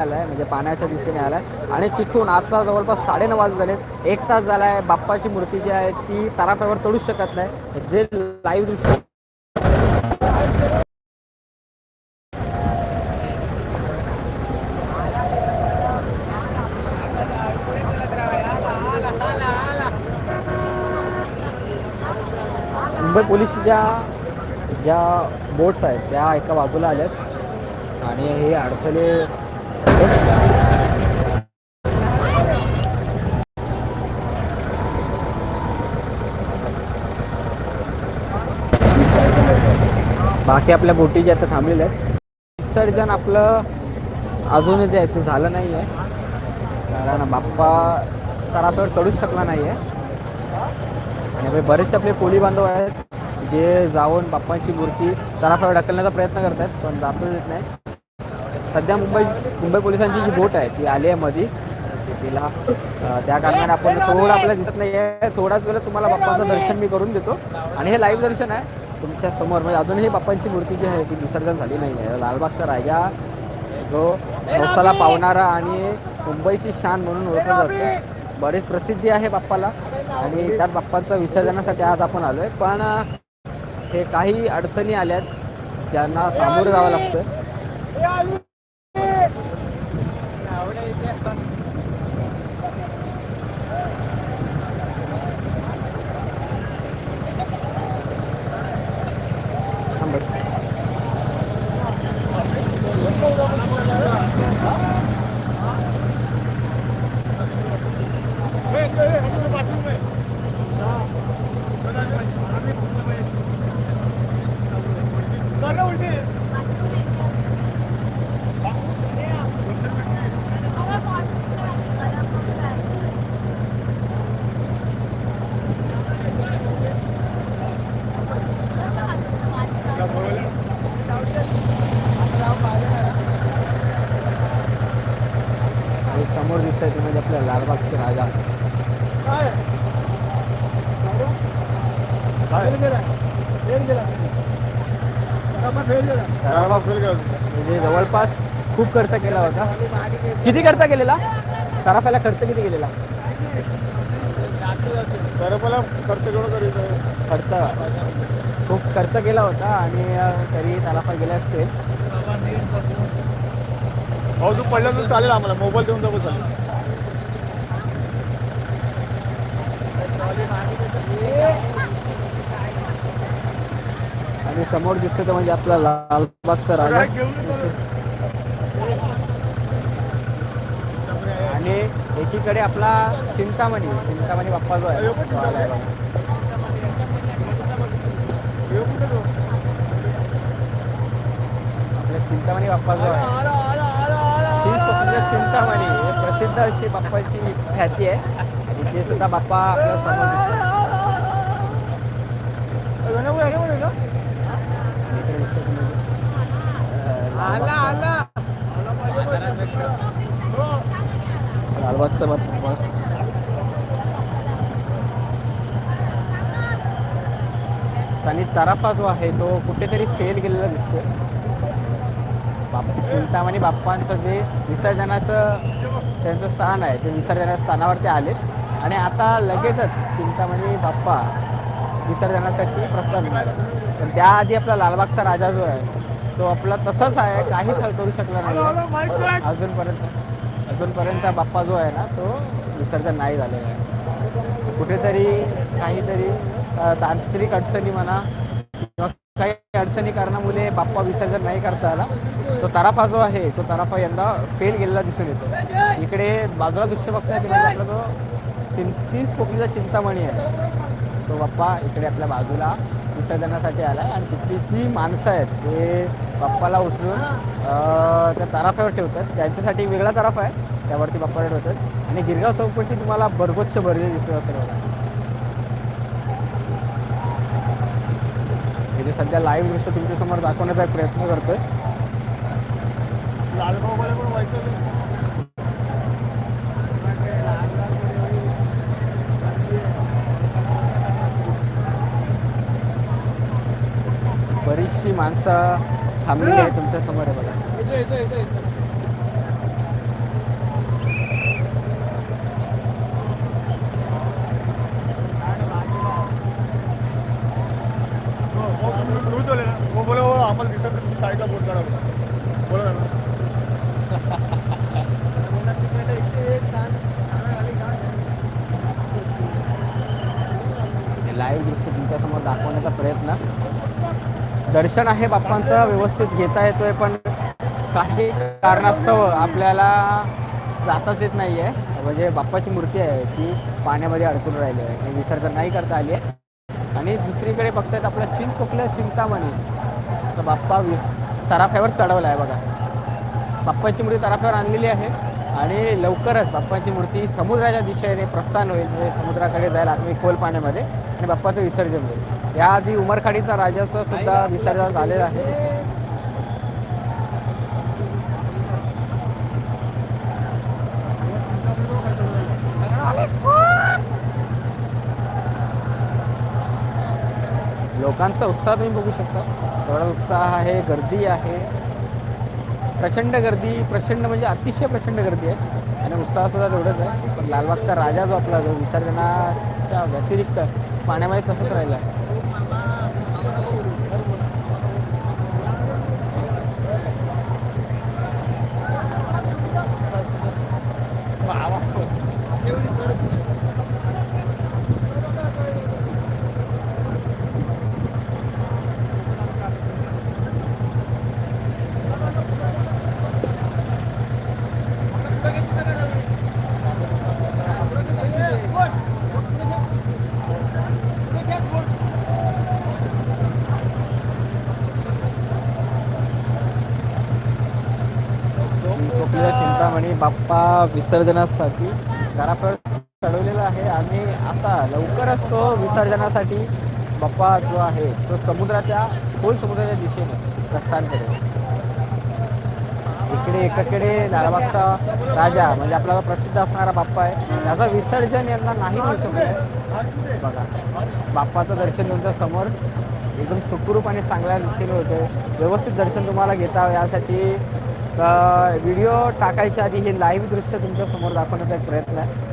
आलाय म्हणजे पाण्याच्या दिशेने आलाय. आणि तिथून आता जवळपास साडेनऊ वाज झालेत एक तास झालाय बाप्पाची मूर्ती जी आहे ती तराफ्यावर चढूच शकत नाही. जे लाईव्ह दृश्य मुंबई ज्या ज्या बोट्स आहेत त्या एका बाजूला आल्यात. आणि हे अडथळे बाकी आपल्या बोटी ज्या आता थांबलेल्या आहेत विसर्जन आपलं अजून जे आहे ते झालं नाही आहे. कारण बाप्पा तराफ्यावर चढूच शकला नाही आहे. आणि बरेचसे आपले कोळी बांधव आहेत जे जाऊन बाप्पांची मूर्ती तराफावर ढकलण्याचा प्रयत्न करत आहेत पण जातो येत नाही. सध्या मुंबई मुंबई पोलिसांची जी बोट आहे ती आली आहे मध्ये तिला त्या कारणाने आपण थोडं आपल्याला दिसत नाही आहे थोडाच वेळ तुम्हाला बाप्पाचं दर्शन मी करून देतो. आणि हे लाईव्ह दर्शन आहे. तुमच्यासमोर म्हणजे अजूनही बाप्पांची मूर्ती जी आहे ती विसर्जन झाली नाही आहे. लालबागचा राजा जो नवसाला पावणारा आणि मुंबईची शान म्हणून ओळखला जातो. बरीच प्रसिद्धी आहे बाप्पाला आणि त्यात बाप्पाचं विसर्जनासाठी आज आपण आलो आहे पण हे काही अडचणी आल्यात ज्यांना सामोरं जावं लागतं समोर दिसत आहे म्हणजे आपल्या लालबागचे राजा. म्हणजे जवळपास खूप खर्च केला होता. किती खर्च केलेला? तराफ्याला खर्च किती केलेला? खर्च खर्च. खूप खर्च केला होता आणि तरी तराफा गेले असतील. हो तू पडला तर चालेल आम्हाला. मोबाईल देऊन टाकू चालेल. आणि समोर दिसतो तो म्हणजे आपला लालबागचा राजा. आणि एकीकडे आपला चिंतामणी. चिंतामणी बाप्पा जो आहे. तो. आपल्या चिंतामणी बाप्पा जो आहे. चिंत- चिंतामणी हे प्रसिद्ध अशी बाप्पाची ख्याती आहे. आणि ते सुद्धा बाप्पा आपल्यासमोर लालबागचा- लालबागचा बाप्पा. आणि तराफा जो आहे तो कुठेतरी फेल गेलेला दिसतोय. बाप चिंतामणी बाप्पांचं जे विसर्जनाचं त्यांचं स्थान आहे ते विसर्जनाच्या स्थानावरती आले आणि आता लगेचच चिंतामणी बाप्पा विसर्जनासाठी प्रसन्न पण त्याआधी आपला लालबागचा राजा जो आहे तो आपला तसाच आहे काहीच करू शकला नाही. अजूनपर्यंत अजूनपर्यंत बाप्पा जो आहे ना तो विसर्जन नाही झालेला आहे. कुठेतरी काहीतरी तांत्रिक अडचणी म्हणा काही अडचणी कारणामुळे बाप्पा विसर्जन नाही करता आला. तो तराफा जो आहे तो तराफा यंदा फेल गेलेला दिसून येतो. इकडे बाजूला दृश्य बघताय ते आपला जो चिंचीस कोकणीचा चिंतामणी आहे. तो बाप्पा इकडे आपल्या बाजूला विसर्जनासाठी आला आणि तिथली जी माणसं आहेत ते बाप्पाला उचलून त्या तराफ्यावर ठेवतात. त्यांच्यासाठी वेगळा तराफा आहे. त्यावरती बाप्पाला ठेवतात आणि गिरगाव चौपटी तुम्हाला भरगोच्छ भरले दिसत असेल बघा. हे जे म्हणजे सध्या लाईव्ह दृश्य तुमच्यासमोर दाखवण्याचा एक प्रयत्न करतोय. बरीचशी माणसं थांबलेली आहे तुमच्यासमोर आहे बघा आम्हाला विसरलं तुम्ही साईडला करा बोला लाईव्ह दृश्य तुमच्यासमोर दाखवण्याचा प्रयत्न. दर्शन आहे बाप्पांचं व्यवस्थित घेता येतोय पण काही कारणास्तव आपल्याला जाताच येत नाही आहे म्हणजे बाप्पाची मूर्ती आहे ती पाण्यामध्ये अडकून राहिली आहे. विसर्जन नाही करता आली आहे. आणि दुसरीकडे बघतायत आपलं चिंच कुठल्या चिंतामणी. तर बाप्पा वि तराफ्यावर चढवला आहे बघा. बाप्पाची मूर्ती तराफ्यावर आणलेली आहे आणि लवकरच बाप्पाची मूर्ती समुद्राच्या दिशेने प्रस्थान होईल म्हणजे समुद्राकडे जायला आम्ही खोल पाण्यामध्ये आणि बाप्पाचं विसर्जन होईल. याआधी उमरखाडीचा राजाचं सुद्धा विसर्जन झालेलं आहे. लोकांचा उत्साह तुम्ही बघू शकता. एवढा उत्साह आहे गर्दी आहे. प्रचंड गर्दी प्रचंड म्हणजे अतिशय प्रचंड गर्दी आहे. आणि उत्साह सुद्धा तेवढंच आहे. पण लालबागचा राजा जो आपला जो विसर्जनाच्या व्यतिरिक्त पाण्यामध्ये तसंच राहिला आहे कोकलीला चिंतामणी बाप्पा विसर्जनासाठी घरापर चढवलेला आहे आणि आता लवकरच तो विसर्जनासाठी बाप्पा जो आहे तो समुद्राच्या खोल समुद्राच्या दिशेने प्रस्थान करेल. इकडे एकाकडे लालबागचा राजा म्हणजे आपल्याला प्रसिद्ध असणारा बाप्पा आहे त्याचं विसर्जन यांना नाही होऊ शकत. बघा बाप्पाचं दर्शन तुमच्यासमोर एकदम सुखरूप आणि चांगल्या दिशेने होतं व्यवस्थित दर्शन तुम्हाला घेता यासाठी व्हिडिओ टाकायच्या आधी हे लाईव्ह दृश्य तुमच्यासमोर दाखवण्याचा एक प्रयत्न आहे.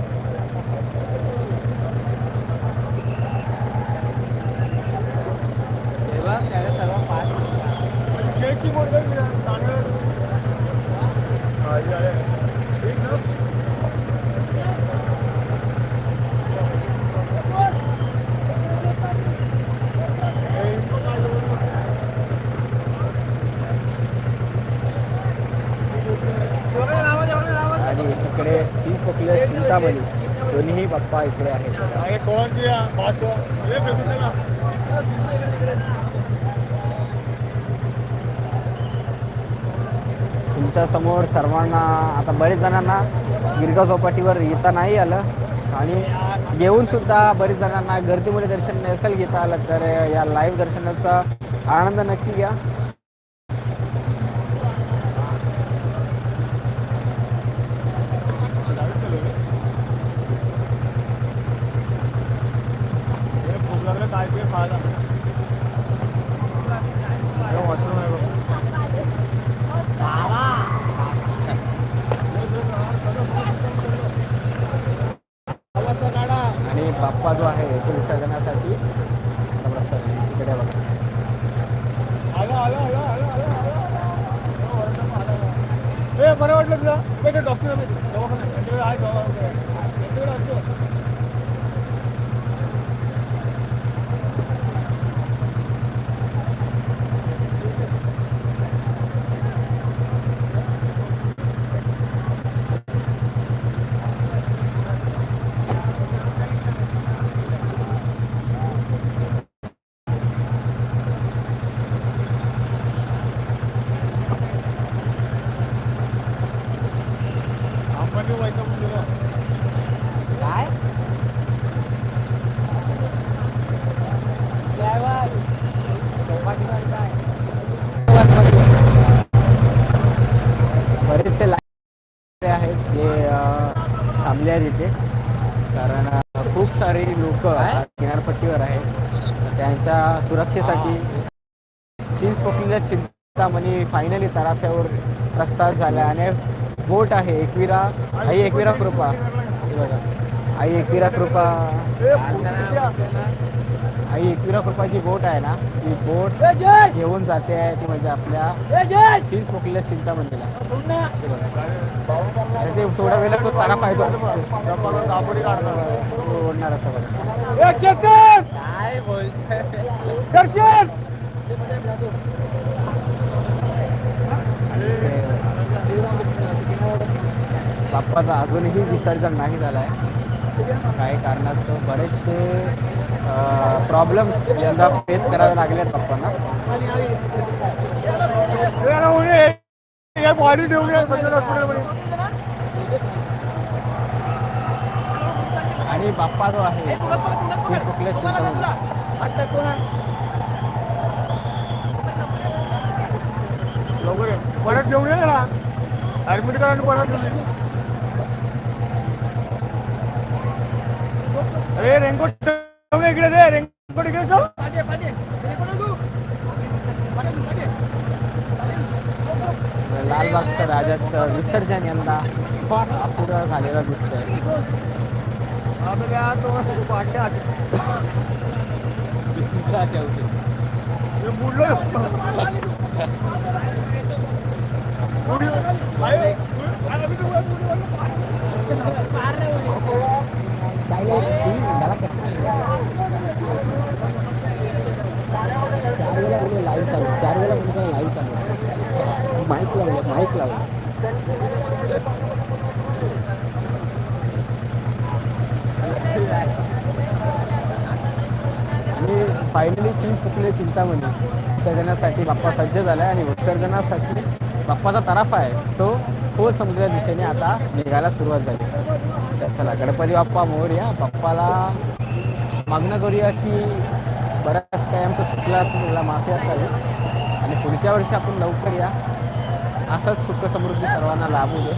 केकची बोट बघ ना, तांदूळ. हा, हे आहे. ठीक ना? आणि इकडे चीज पकले चिंतामणी दोन्हीही बाप्पा इकडे आहेत. अरे कोण दिया? बासो. हे फेकून दे ना. तुमच्यासमोर सर्वांना आता बरेच जणांना गिरगाव चौपाटीवर येता नाही आलं. आणि येऊन सुद्धा बरेच जणांना गर्दीमुळे दर्शन नसेल घेता आलं तर या लाईव्ह दर्शनाचा आनंद नक्की घ्या हे भूक लागलं काय ते खायला हे वॉशरूम आहे बघ. आणि बाप्पा जो आहे तो विसर्जनासाठी आता प्रस्थान आहे. तिकडे बघा आलं, आलं, आलं, आलं, आलं, आलं. हे बरं वाटलं तुला? ते ते डॉक्टर दवाखाना त्यांच्याकडे आहे दवाखाना त्यांच्याकडे असतो आपण व्हायचं तुला काय बरेचसे लाईव्ह आहेत जे अं, थांबले आहेत इथे कारण अं, खूप सारी लोक किनारपट्टीवर आहेत तर त्यांच्या सुरक्षेसाठी. चीन्स पकडलेल्या चिंतामणी फायनली तराफ्यावर प्रस्थान झाला आणि बोट आहे एकविरा आई एकविरा कृपा. आई एकविरा कृपा. आई एकविरा कृपाची बोट आहे ना ती बोट घेऊन जाते आहे ती म्हणजे आपल्या चीन्स पकडलेल्या चिंतामणीला. हे बघा. थोड्या वेळात तो तारा पाहिजे. ओढणार असं बघा. काय दर्शन! बाप्पाचा अजूनही विसर्जन नाही झाला आहे काही कारणास्तव बरेचसे प्रॉब्लेम्स यंदा फेस करावे लागले आहेत बाप्पांना बॉडी आणि बाप्पा जो आहे ते कुठल्या लवकर ये. परत घेऊन ये ना. ऍडमिट करा परत घेऊन अरे रेनकोट ठेवून ये इकडे दे रेनकोट इकडे ठेव लालबागचं राजाचं विसर्जन यंदा स्पॉट अपुरं झालेलं दिसतंय. चार वेळा म्हणजे लाईव्ह चालू चार वेळा म्हणजे लाईव्ह चालू. माईक लावलं माईक लावलं आणि फायनली चीज चिंता चिंतामणी. विसर्जनासाठी बाप्पा सज्ज झाला आहे आणि विसर्जनासाठी बाप्पाचा तराफा आहे. तो खोल समुद्राच्या दिशेने आता निघायला सुरुवात झाली. तर चला गणपती बाप्पा मोरया बाप्पाला मागणं करूया की बराच काय आमचं चुकला असेल मला माफी असावी. आणि पुढच्या वर्षी आपण लवकर या. असंच सुख समृद्धी सर्वांना लाभू दे.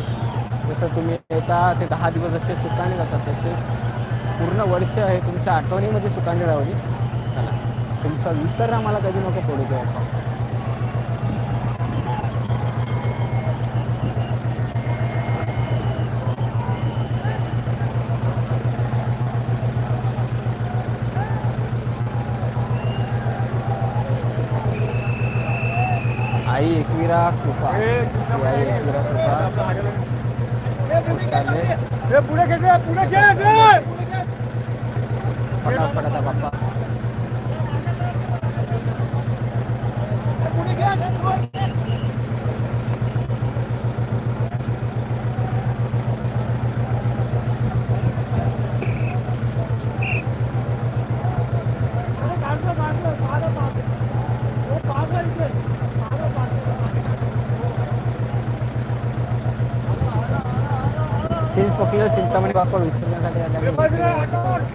जसं तुम्ही येता ते दहा दिवस जसे सुखाने जातात तसे पूर्ण वर्ष आहे तुमच्या आठवणीमध्ये सुखाने राहली चला तुमचा विसर आम्हाला कधी नको पडू द्या आई एकविरा कृपा. आई एकविरा कृपा. पुढे फटाफट बाप्पा. चिंच पकलं चिंतामणी बाप्पा विसरण्यासाठी आल्या.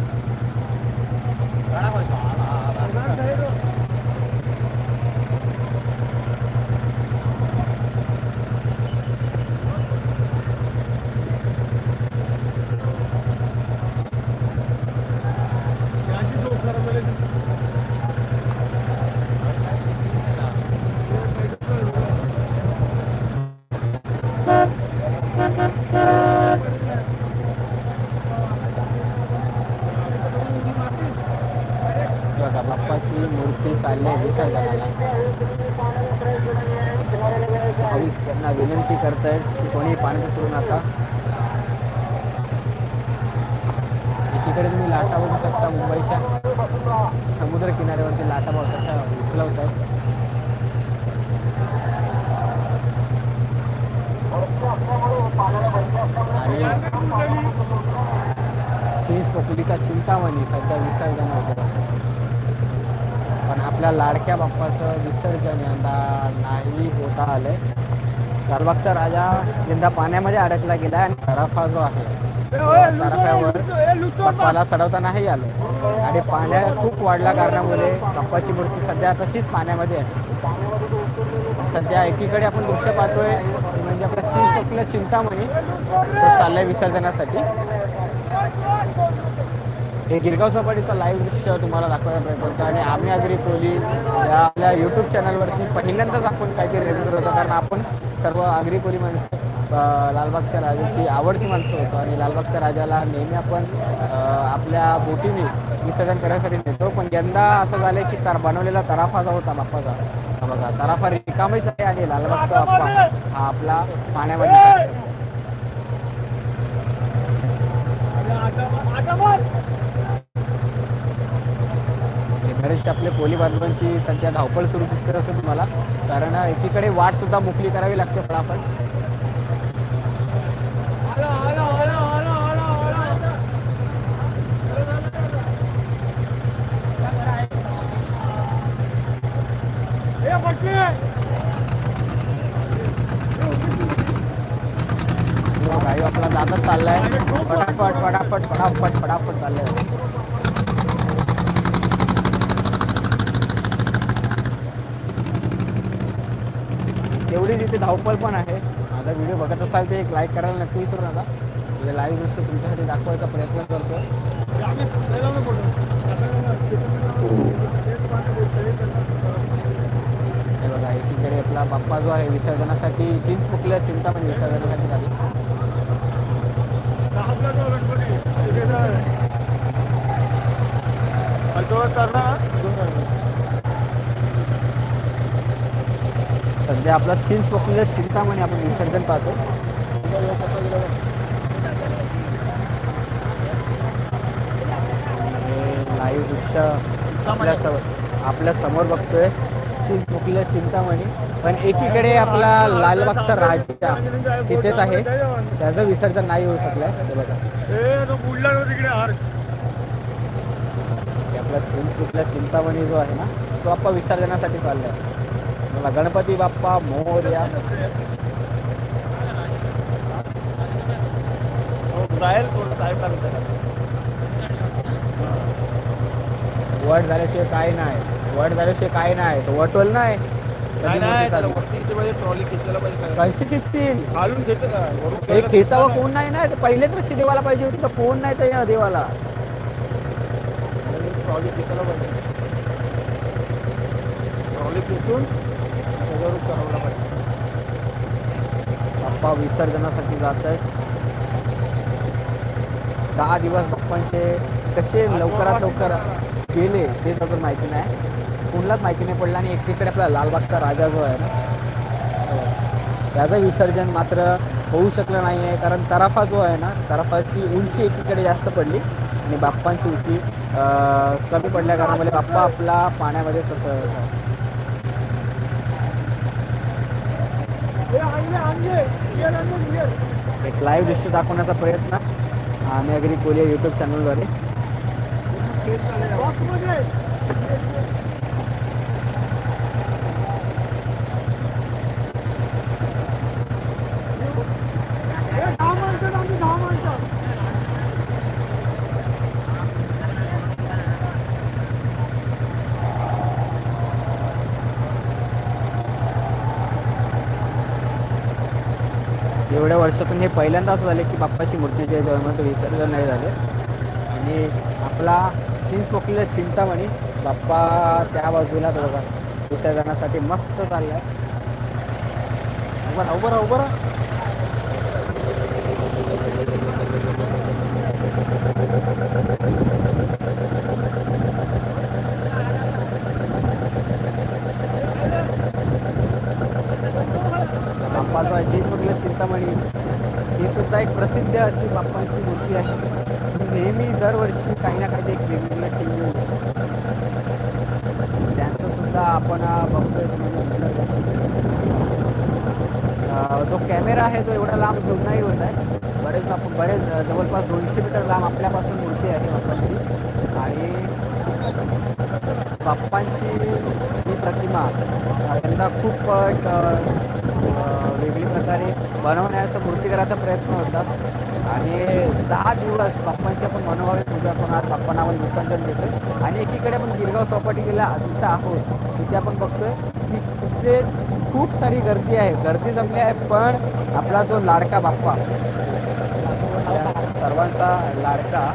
बघा बाप्पाची मूर्ती चालली आहे विसर्जनाला भाविक त्यांना विनंती करतायत की कोणी पाणी उतरू नका एकीकडे तुम्ही लाटा बघू शकता मुंबईच्या समुद्र किनाऱ्यावरती लाटा बघ कशा उचलवत आहेत आणि पोकलीचा चिंतामणी सध्या विसर्जन होतं पण आपल्या लाडक्या बाप्पाचं विसर्जन यंदा नाही होता आलंय. लालबागचा राजा यंदा पाण्यामध्ये अडकला गेला आणि तराफा जो आहे तराफ्यावर पाला चढवता नाही आलं. आणि पाण्या खूप वाढल्या कारणामुळे बाप्पाची मूर्ती सध्या तशीच पाण्यामध्ये आहे. सध्या एकीकडे आपण दृश्य पाहतोय म्हणजे आपलं चीज पोपलीला चिंतामणी. तो चाललाय विसर्जनासाठी. हे गिरगाव चौपाटीचं लाईव्ह दृश्य तुम्हाला दाखवायला प्रयत्न करतो. आणि आम्ही अग्री कोहली या आपल्या यूट्यूब चॅनलवरती पहिल्यांदाच आपण काहीतरी रेकॉर्ड होतो. कारण आपण सर्व आगरी कोहली माणसं लालबागच्या राजाची आवडती माणसं होतो. आणि लालबागच्या राजाला नेहमी आपण आपल्या बोटीने विसर्जन करण्यासाठी नेतो. पण यंदा असं झालं की तर बनवलेला तराफा जो होता बाप्पाचा बघा तराफा रिकामीच आहे आणि लालबागचा बाप्पा हा आपला पाण्यामध्ये बरेचसे आपले पोली बांधवांची सध्या धावपळ सुरू दिसते असं तुम्हाला. कारण एकीकडे वाट सुद्धा मोकळी करावी लागते पण Yeah. भाई आपला जातच चाललाय। फटाफट फटाफट फटाफट फटाफट चाललंय। तेवढीच इथे धावपळ पण आहे. आता व्हिडिओ बघत असाल ते एक लाईक करायला नक्की विसरू नका. म्हणजे लाईव्ह दृश्य तुमच्यासाठी दाखवायचा प्रयत्न करतो हे बघा एकीकडे आपला बाप्पा जो आहे विसर्जनासाठी चिंच मुकल्या चिंता पण विसर्जनासाठी झाली हातला तो गणपती तो करणार सध्या आपला चिंच पोकलेलं चिंतामणी आपण विसर्जन पाहतो. लाईव्ह दृश्य आपल्यासमोर आपल्यासमोर बघतोय. चिंच पोकलेलं चिंतामणी पण एकीकडे आपला लालबागचा राजा तिथेच आहे. त्याचं विसर्जन नाही होऊ शकलंय. बघा. आपला चिंतामणी जो आहे ना तो आपला विसर्जनासाठी चाललाय. मला गणपती बाप्पा मोरया जाईल थोडं टाईम लागतं वट झाल्याशिवाय काय नाही. वट झाल्याशिवाय काय नाही. तो वटवल नाही. नाही मोठी त्याला चालली. वरती किती वेळ ट्रॉली खेचायला पाहिजे सगळं. कशी किसतील? खालून घेतं का वरून हे खेचायला खेचावं कोण नाही ना? ते पहिले तर देवाला पाहिजे होती तर कोण नाही तर या देवाला. ट्रॉली खेचायला पाहिजे. ट्रॉली खेचून त्याच्यावरून चढवला पाहिजे. बाप्पा विसर्जनासाठी जात आहे दहा दिवस बाप्पांचे कसे लवकरात लवकर गेले तेच अजून माहिती नाही. कोणालाच माहिती नाही पडलं आणि एकीकडे आपला लालबागचा राजा जो आहे ना त्याचं विसर्जन मात्र होऊ शकलं नाही आहे कारण तराफा जो आहे ना तराफाची उंची एकीकडे जास्त पडली आणि बाप्पांची उंची कमी पडल्या कारणामुळे बाप्पा आपला पाण्यामध्ये तसं. एक लाईव्ह दृश्य दाखवण्याचा प्रयत्न आम्ही अगदी कोलिया यूट्यूब चॅनलद्वारे बॉक्समध्ये. ए, दहा माणसं आम्ही दहा माणसं पण हे पहिल्यांदा असं झालं की बाप्पाची मूर्ती जे जवळ विसर्जन नाही झाले. आणि आपला चिंच पोकलेला चिंतामणी बाप्पा त्या बाजूला तो बघा विसर्जनासाठी मस्त चाललाय. उभं राहा, उभं राहा, उभं राहा. बाप्पा जो आहे चिंच पोकलेला चिंतामणी ही सुद्धा एक प्रसिद्ध अशी बाप्पांची मूर्ती आहे. नेहमी दरवर्षी काही ना काही एक वेगवेगळ्या टीव्ही त्यांचं सुद्धा आपण बघतोय विसर्जन जो कॅमेरा आहे जो एवढा लांब जो नाही होत आहे. बरेच आपण बरेच जवळपास दोनशे मीटर लांब आपल्यापासून मूर्ती आहे बाप्पांची. आणि बाप्पांची ही प्रतिमा यंदा खूप वेगळी प्रकारे बनवण्याचा मूर्ती करायचा प्रयत्न होता. आणि दहा दिवस बाप्पांची आपण मनोभावी पूजा करणार बाप्पांना आपण विसर्जन देतोय. आणि एकीकडे आपण गिरगाव चौपाटीला जिथं आहोत. तिथे आपण बघतोय की तिथे खूप सारी गर्दी आहे. गर्दी जमली आहे पण आपला जो लाडका बाप्पा सर्वांचा लाडका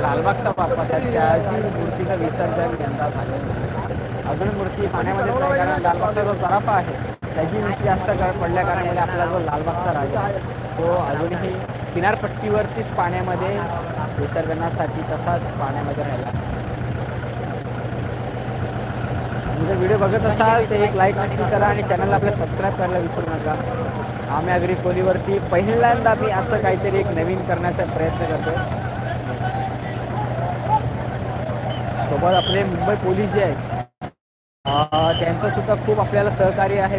लालबागचा बाप्पा त्याची मूर्तीचं विसर्जन यंदा झालेलं अजून मूर्ती पाण्यामध्ये कारण लालबागचा जो तराफा आहे त्याची उंची जास्त पडल्या कारणामुळे आपला जो लालबागचा राजा आहे तो अजूनही किनारपट्टीवरतीच पाण्यामध्ये विसर्जनासाठी तसाच पाण्यामध्ये राहिला. तुम्ही जर व्हिडिओ बघत असाल तर एक लाईक नक्की करा आणि चॅनलला आपल्या सबस्क्राईब करायला विसरू नका. आम्ही अग्री कोलीवरती पहिल्यांदा मी असं काहीतरी एक नवीन करण्याचा प्रयत्न करतो सोबत आपले मुंबई पोलीस जे आहेत त्यांचं सुद्धा खूप आपल्याला सहकार्य आहे.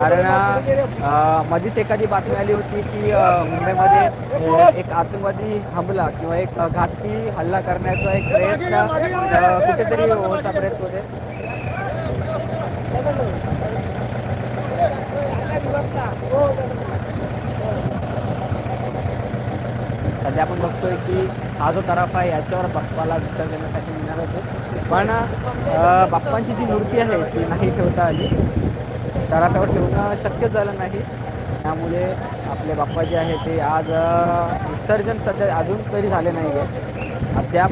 कारण मधीच मध्येच एखादी बातमी आली होती की मुंबईमध्ये एक आतंकवादी हमला किंवा एक घातकी हल्ला करण्याचा एक प्रयत्न कुठेतरी होण्याचा प्रयत्न होते सध्या आपण बघतोय की हा जो तराफ आहे याच्यावर विचार देण्यासाठी मिळणार होतो पण बाप्पांची जी मूर्ती आहे ती नाही ठेवता आली. तरासावर ठेवणं शक्य झालं नाही. त्यामुळे आपले बाप्पा जे आहे ते आज विसर्जन सध्या अजून तरी झाले नाही आहे अद्याप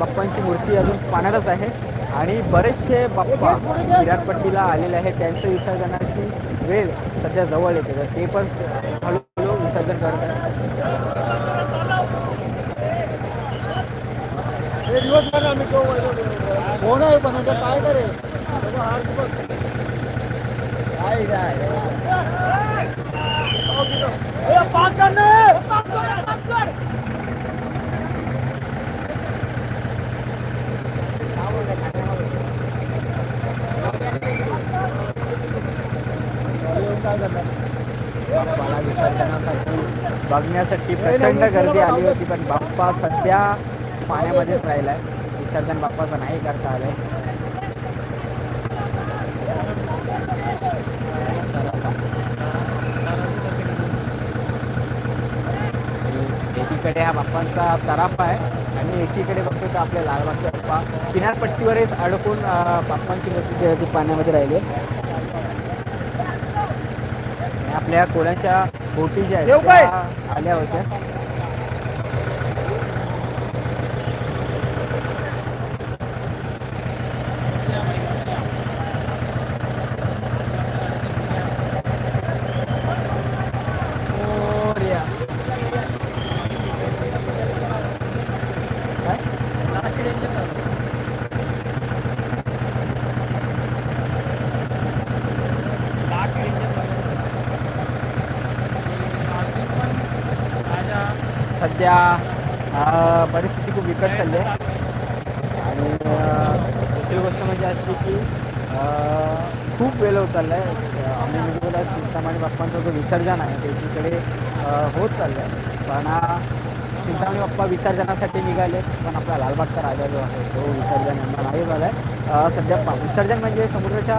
बाप्पांची मूर्ती अजून पाण्यातच आहे. आणि बरेचसे बाप्पा विराटपट्टीला आलेले आहेत. त्यांचं विसर्जनाची वेळ सध्या जवळ येते. तर ते पण हळूहळू विसर्जन करत आहेत आम्ही तो कोण आहे पण आता काय करे काय काय करणार बाप्पाला विसर्जनासाठी बघण्यासाठी प्रचंड गर्दी आली होती पण बाप्पा सध्या पाण्यामध्येच राहिलाय. विसर्जन बाप्पाचं नाही करता आलंय आणि एकीकडे हा बाप्पांचा तराफ आहे आणि एकीकडे बघतो तर आपल्या लालबागचा बाप्पा. किनारपट्टीवरच अडकून बाप्पांची मूर्ती जी आहे ती पाण्यामध्ये राहिली. आपल्या कोळ्यांच्या बोटी ज्या आहेत आल्या होत्या मोरया. काय? सध्या परिस्थिती खूप विकत चालली आहे. आणि दुसरी गोष्ट म्हणजे अशी की खूप वेळ होत चालला आहे आम्ही म्हणजे बोला चिंतामणी बाप्पांचं जो विसर्जन आहे ते होत चाललं आहे पण अं, चिंतामणी बाप्पा विसर्जनासाठी निघाले पण आपला लालबागचा राजा जो आहे तो विसर्जन यांना नाही झाला आहे सध्या विसर्जन म्हणजे समुद्राच्या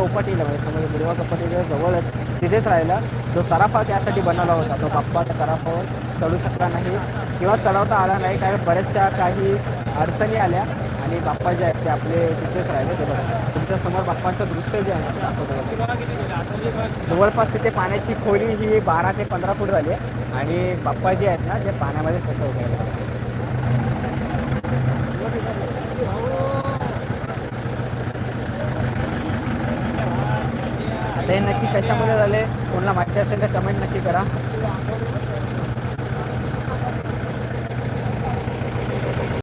चौपाटीला म्हणजे समुद्र गुरुवा चौपाटीच्या जवळच तिथेच राहिला. जो तराफा त्यासाठी बनवला होता. तो बाप्पा त्या तराफावर चढू शकला नाही. किंवा चढवता आला नाही कारण बऱ्याचशा काही अडचणी आल्या. आणि बाप्पा जे आहेत ते आपले तिथेच राहिले. ते बघा. तुमच्यासमोर बाप्पांचं दृश्य जे आहे दाखवतो जवळपास तिथे पाण्याची खोली ही बारा ते पंधरा फूट झाली आहे. आणि बाप्पा जे आहेत ना ते पाण्यामध्ये तसं ते नक्की कशामध्ये झाले? कोणाला माहिती असेल तर कमेंट नक्की करा.